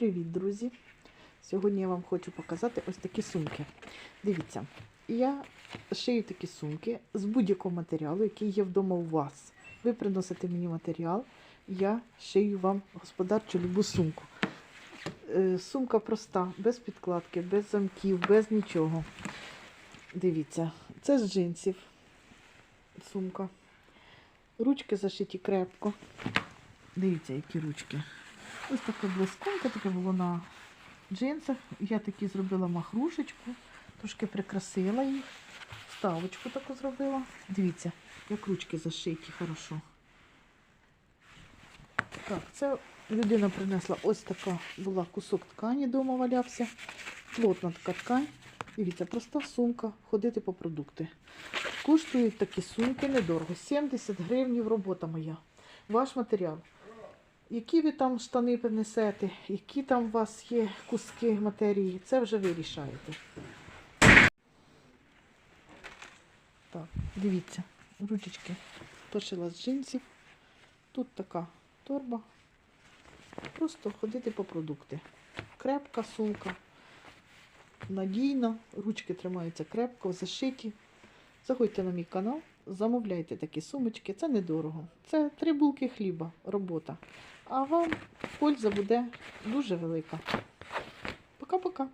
Привіт, друзі! Сьогодні я вам хочу показати ось такі сумки. Дивіться, я шию такі сумки з будь-якого матеріалу, який є вдома у вас. Ви приносите мені матеріал, я шию вам господарчу любу сумку. Е, Сумка проста, без підкладки, без замків, без нічого. Дивіться, це з джинсів сумка. Ручки зашиті крепко. Дивіться, які ручки. Ось таке блискунка, таке було на джинсах. Я такі зробила махрушечку, трошки прикрасила їх, вставочку таку зробила. Дивіться, як ручки зашиті, хорошо. Так, це людина принесла ось така була кусок ткані вдома валявся. Плотна така ткань. Дивіться, проста сумка, ходити по продукти. Коштують такі сумки недорого. 70 гривнів робота моя. Ваш матеріал. Які ви там штани принесете, які там у вас є куски матерії, це вже ви рішаєте. Так, дивіться, ручечки пошила з джинсів. Тут така торба. Просто ходити по продукти. Крепка сумка, надійна, ручки тримаються крепко, зашиті. Заходьте на мій канал, замовляйте такі сумочки, це недорого. Це три булки хліба, робота. А вам польза буде дуже велика. Пока-пока.